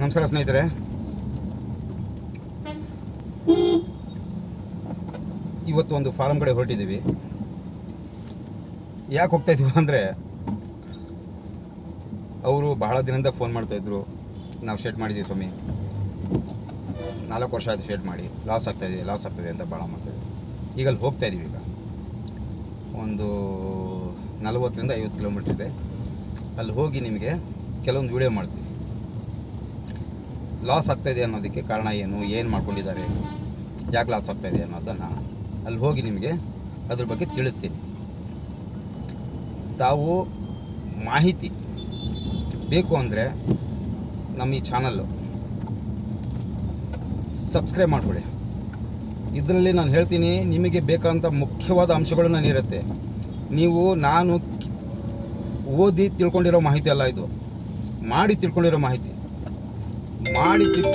ನಮಸ್ಕಾರ ಸ್ನೇಹಿತರೆ. ಇವತ್ತು ಒಂದು ಫಾರಂ ಕಡೆ ಹೊರಟಿದ್ದೀವಿ. ಯಾಕೆ ಹೋಗ್ತಾ ಇದ್ದೀವಿ ಅಂದರೆ, ಅವರು ಬಹಳ ದಿನದಿಂದ ಫೋನ್ ಮಾಡ್ತಾಯಿದ್ರು ನಾವು ಶೇಟ್ ಮಾಡಿದ್ದೀವಿ ಸ್ವಾಮಿ. ನಾಲ್ಕು ವರ್ಷ ಆಯಿತು ಶೇಟ್ ಮಾಡಿ. ಲಾಸ್ ಆಗ್ತಾಯಿದೆ ಲಾಸ್ ಆಗ್ತಾಯಿದೆ ಅಂತ ಭಾಳ ಮಾಡ್ತಾಯಿದ್ರು ಈಗ ಅಲ್ಲಿ ಹೋಗ್ತಾ ಇದ್ದೀವಿ ಈಗ. ಒಂದು ನಲವತ್ತರಿಂದ ಐವತ್ತು ಕಿಲೋಮೀಟ್ರ್ ಇದೆ. ಅಲ್ಲಿ ಹೋಗಿ ನಿಮಗೆ ಕೆಲವೊಂದು ವೀಡಿಯೋ ಮಾಡ್ತೀವಿ. ಲಾಸ್ ಆಗ್ತಾಯಿದೆ ಅನ್ನೋದಕ್ಕೆ ಕಾರಣ ಏನು? ಏನು ಮಾಡ್ಕೊಂಡಿದ್ದಾರೆ? ಯಾಕೆ ಲಾಸ್ ಆಗ್ತಾಯಿದೆ ಅನ್ನೋದನ್ನು ಅಲ್ಲಿ ಹೋಗಿ ನಿಮಗೆ ಅದ್ರ ಬಗ್ಗೆ ತಿಳಿಸ್ತೀನಿ. ತಾವು ಮಾಹಿತಿ ಬೇಕು ಅಂದರೆ ನಮ್ಮ ಈ ಚಾನಲ್ಲು ಸಬ್ಸ್ಕ್ರೈಬ್ ಮಾಡಿಕೊಳ್ಳಿ. ಇದರಲ್ಲಿ ನಾನು ಹೇಳ್ತೀನಿ, ನಿಮಗೆ ಬೇಕಾದಂಥ ಮುಖ್ಯವಾದ ಅಂಶಗಳು ನಾನಿರುತ್ತೆ ನೀವು, ನಾನು ಓದಿ ತಿಳ್ಕೊಂಡಿರೋ ಮಾಹಿತಿ ಅಲ್ಲ ಇದು. ಮಾಡಿ ತಿಳ್ಕೊಂಡಿರೋ ಮಾಹಿತಿ. ಮಾಡಿ ತಿಳ್